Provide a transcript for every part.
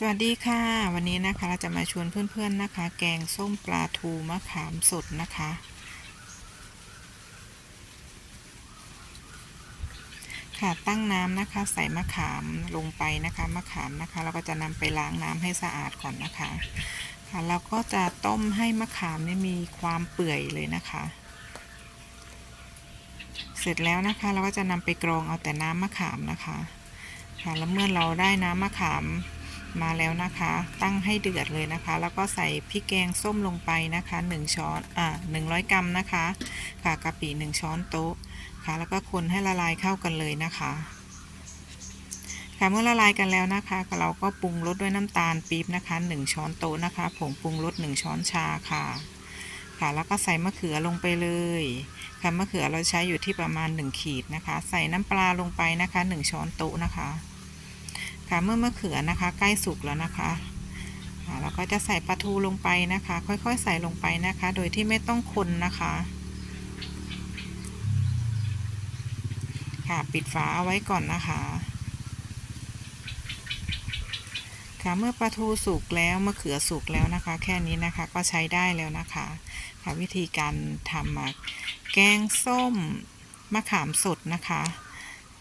สวัสดีค่ะ วันนี้นะคะเราจะมาชวนเพื่อนๆนะคะ แกงส้มปลาทูมะขามสดนะคะ ค่ะตั้งน้ำนะคะ ใส่มะขามลงไปนะคะมะขามนะคะ เราก็จะนำไปล้างน้ำให้สะอาดก่อนนะคะ ค่ะเราก็จะต้มให้มะขามเนี่ยมีความเปื่อยเลยนะคะ เสร็จแล้วนะคะเราก็จะนำไปกรองเอาแต่น้ำมะขามนะคะ ค่ะแล้วเมื่อเราได้น้ำมะขาม มาแล้วนะคะ ตั้งให้เดือดเลยนะคะ แล้วก็ใส่พริกแกงส้มลงไปนะคะ 1 ช้อนอ่า100 กรัมนะคะ ค่ะกะปิ 1 ช้อนโต๊ะค่ะ แล้วก็คนให้ละลายเข้ากันเลยนะคะค่ะเมื่อละลายกันแล้วนะคะเราก็ปรุงรสด้วยน้ำตาลปี๊บนะคะ 1 ช้อนโต๊ะนะคะผงปรุงรส1ช้อนชาค่ะ ค่ะแล้วก็ใส่มะเขือลงไปเลยค่ะมะเขือเราใช้อยู่ที่ประมาณ 1 ขีดนะคะ ใส่น้ำปลาลงไปนะคะ 1 ช้อนโต๊ะนะคะ ค่ะเมื่อมะเขือนะคะใกล้สุกแล้วนะคะเราก็จะใส่ปลาทูลงไปนะคะ ค่อยๆ ใส่ลงไปนะคะ โดยที่ไม่ต้องคนนะคะ ค่ะปิดฝาเอาไว้ก่อนนะคะ ค่ะเมื่อปลาทูสุกแล้วมะเขือสุกแล้วนะคะ แค่นี้นะคะก็ใช้ได้แล้วนะคะ ค่ะวิธีการทำแกงส้มมะขามสดนะคะ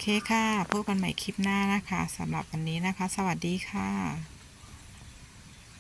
เคค่ะ พบกันใหม่คลิปหน้านะคะสำหรับวันนี้นะคะ สวัสดีค่ะ